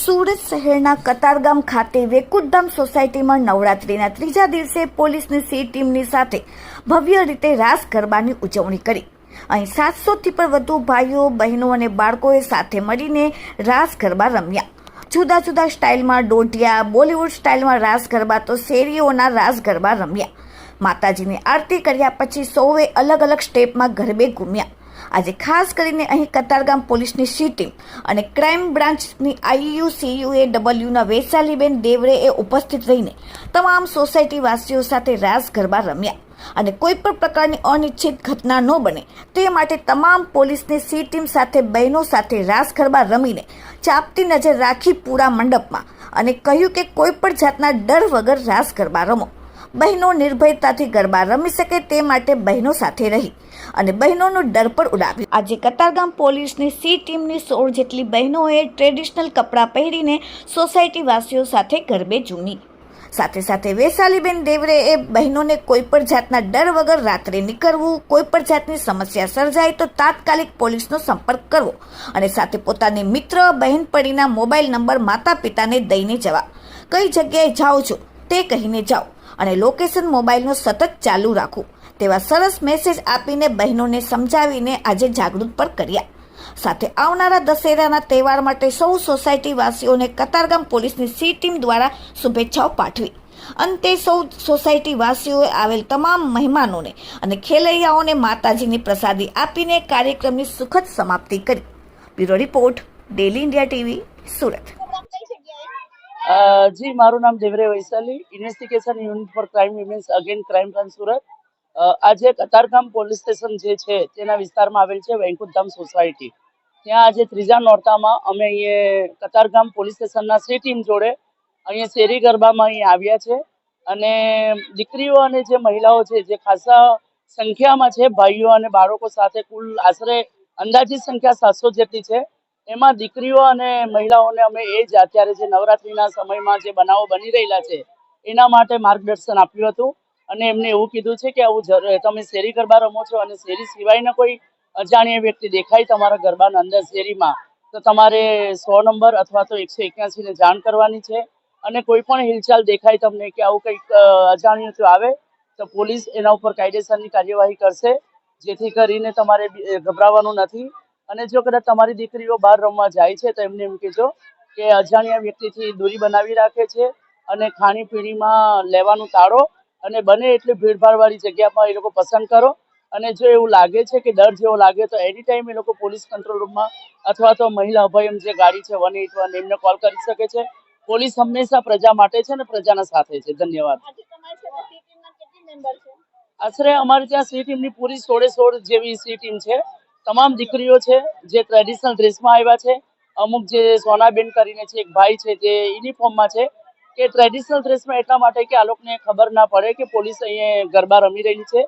સુરત શહેરના કતારગામ ખાતે વેકુટધામ સોસાયટીમાં નવરાત્રીના ત્રીજા દિવસે પોલીસની સી ટીમની સાથે ભવ્ય રીતે રાસ ગરબાની ઉજવણી કરી. અહીં સાતસોથી પણ વધુ ભાઈઓ, બહેનો અને બાળકોએ સાથે મળીને રાસ ગરબા રમ્યા. જુદા જુદા સ્ટાઇલમાં દોઢિયા બોલિવૂડ સ્ટાઇલમાં રાસ ગરબા તો શેરીઓના રાસ ગરબા રમ્યા. માતાજીની આરતી કર્યા પછી સૌએ અલગ અલગ સ્ટેપમાં ગરબે ઘૂમ્યા. આજે ખાસ કરીને અહીં કતારગામ પોલીસની સી ટીમ અને ક્રાઇમ બ્રાન્ચની આઈયુ એ ડબલ્યુના વૈશાલીબેન દેવરેએ ઉપસ્થિત રહીને તમામ સોસાયટી વાસીઓ સાથે રાસ ગરબા રમ્યા. અને કોઈ પણ પ્રકારની અનિચ્છિત ઘટના ન બને તે માટે તમામ પોલીસની સી ટીમ સાથે, બહેનો સાથે રાસ ગરબા રમીને ચાપતી નજર રાખી પૂરા મંડપમાં અને કહ્યું કે કોઈ પણ જાતના ડર વગર રાસ ગરબા રમો. બહેનો નિર્ભયતાથી ગરબા રમી શકે તે માટે બહેનો સાથે રહી અને બહેનોનો ડર પણ ઉડાવ્યો. આજે કતારગામ પોલીસની સી ટીમની સોળ જેટલી બહેનોએ ટ્રેડિશનલ કપડાં પહેરીને સોસાયટીવાસીઓ સાથે ગરબે ઝૂમી. સાથે સાથે વૈશાલીબેન દેવરેએ બહેનોને કોઈ પણ જાતના ડર વગર રાત્રે નીકળવું, કોઈ પણ જાતની સમસ્યા સર્જાય તો તાત્કાલિક પોલીસનો સંપર્ક કરવો અને સાથે પોતાની મિત્ર બહેનપણીના મોબાઈલ નંબર માતા પિતાને દઈને જવા. કઈ જગ્યાએ જાઓ છો? તે કહીને જાઓ. અને લોકેશન મોબાઈલનો સતત ચાલુ રાખવું તેવા સરસ મેસેજ આપીને બહેનોને સમજાવીને આજે જાગૃત પણ કર્યા. સાથે આવનારા દશેરાના તહેવાર માટે સૌ સોસાયટીવાસીઓને કતારગામ પોલીસની સી ટીમ દ્વારા શુભેચ્છાઓ પાઠવી. અંતે સૌ સોસાયટીવાસીઓએ આવેલ તમામ મહેમાનોને અને ખેલૈયાઓને માતાજીની પ્રસાદી આપીને કાર્યક્રમની સુખદ સમાપ્તિ કરી. Bureau report, daily India TV, Surat. જી, મારું નામ Devre Vaishali investigation unit for crime women's again crime branch Surat. આજે કતારગામ પોલીસ સ્ટેશન જે છે, તેના વિસ્તારમાં આવેલ છે વૈકુંઠધામ સોસાયટી ત્યાં આજે ત્રીજા નોરતામાં અમે અહીંયા કતારગામ પોલીસ સ્ટેશનના સી ટીમ જોડે અહીંયા શેરી ગરબામાં અહીં આવ્યા છે. અને દીકરીઓ અને જે મહિલાઓ છે, જે ખાસા સંખ્યામાં છે, ભાઈઓ અને બાળકો સાથે કુલ આશરે અંદાજિત સંખ્યા સાતસો જેટલી છે. એમાં દીકરીઓ અને મહિલાઓને અમે એ જ અત્યારે જે નવરાત્રિના સમયમાં જે બનાવો બની રહેલા છે, એના માટે માર્ગદર્શન આપ્યું હતું. અને એમને એવું કીધું છે કે આવું તમે શેરી ગરબા રમો છો અને શેરી સિવાયના કોઈ અજાણ્યા વ્યક્તિ દેખાય તમારા ગરબાના અંદર શેરીમાં, તો તમારે સો નંબર અથવા તો એકસો એક્યાસીને જાણ કરવાની છે. અને કોઈ પણ હિલચાલ દેખાય તમને કે આવું કંઈક અજાણ્યું તો આવે, તો પોલીસ એના ઉપર કાયદેસરની કાર્યવાહી કરશે, જેથી કરીને તમારે ગભરાવાનું નથી. અને જો કદાચ તમારી દીકરીઓ બહાર રમવા જાય છે તો એમને એમ કહેજો કે અજાણ્યા વ્યક્તિથી દૂરી બનાવી રાખે છે અને ખાણીપીણીમાં લેવાનું ટાળો અને બને એટલી ભીડભાડવાળી જગ્યામાં એ લોકો પસંદ કરો. અને જો એવું લાગે છે કે ડર જેવો લાગે તો એની ટાઈમ એ લોકો પોલીસ કંટ્રોલ રૂમમાં અથવા તો મહિલા અભયમ જે ગાડી છે વન એટ વન એમને કોલ કરી શકે છે. પોલીસ હંમેશા પ્રજા માટે છે અને પ્રજાના સાથે છે. ધન્યવાદ. આશરે અમારે ત્યાં સી ટીમની પૂરી સોળે સોળ જેવી સી ટીમ છે. તમામ દીકરીઓ છે, જે ટ્રેડિશનલ ડ્રેસમાં આવ્યા છે, અમુક જે સોનાબેન કરીને છે, એક ભાઈ છે જે યુનિફોર્મમાં છે, કે ટ્રેડિશનલ ડ્રેસમાં એટલા માટે કે આ લોકોને ખબર ના પડે કે પોલીસ અહીંયા ગરબા રમી રહી છે.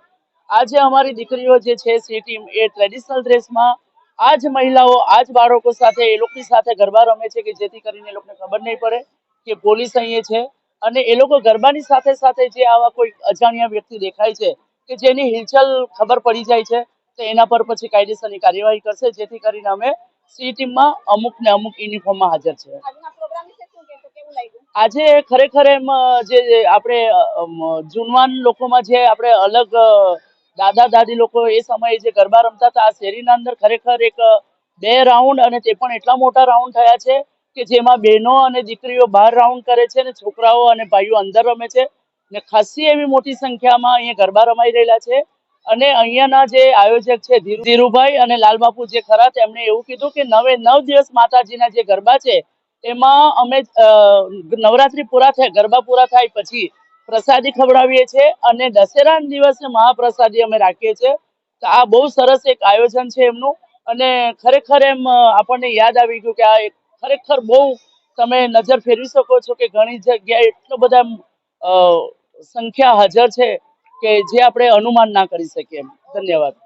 આજે અમારી દીકરીઓ જે છે સી ટીમ એ ટ્રેડિશનલ ડ્રેસમાં આ જ મહિલાઓ આ જ બાળકો સાથે, એ લોકોની સાથે ગરબા રમે છે કે જેથી કરીને એ લોકોને ખબર નહીં પડે કે પોલીસ અહીંયા છે. અને એ લોકો ગરબાની સાથે સાથે જે આવા કોઈ અજાણ્યા વ્યક્તિ દેખાય છે કે જેની હિલચાલ ખબર પડી જાય છે તો એના પર પછી કાયદેસરની કાર્યવાહી કરશે જેથી કરીને અમે સી ટીમમાં અમુક ને અમુક યુનિફોર્મમાં હાજર છે. આજે ખરેખર એમ જે આપણે જુનવાન જૂનવાન લોકોમાં જે આપણે અલગ દાદા દાદી લોકો એ સમયે જે ગરબા રમતા હતા આ શેરીના અંદર ખરેખર એક બે રાઉન્ડ અને તે પણ એટલા મોટા રાઉન્ડ થયા છે કે જેમાં બહેનો અને દીકરીઓ બહાર રાઉન્ડ કરે છે અને છોકરાઓ અને ભાઈઓ અંદર રમે છે ને ખાસી એવી મોટી સંખ્યામાં અહીંયા ગરબા રમાઈ રહેલા છે. અને અહીંયાના જે આયોજક છે ધીરુ- ધીરુભાઈ અને લાલબાપુ જે ખરા, તેમણે એવું કીધું કે નવે, નવ દિવસ માતાજીના જે ગરબા છે, એમાં અમે નવરાત્રી પૂરા થાય, ગરબા પૂરા થાય પછી પ્રસાદી ખવડાવીએ છીએ અને દશેરાના દિવસે મહાપ્રસાદી અમે રાખીએ છીએ તો આ બહુ સરસ એક આયોજન છે એમનું. અને ખરેખર એમ આપણને યાદ આવી ગયું કે આ ખરેખર બહુ તમે નજર ફેરવી શકો છો કે ઘણી જગ્યાએ એટલો બધા સંખ્યા હાજર છે. કે જે આપણે અનુમાન ના કરી શકીએ ધન્યવાદ.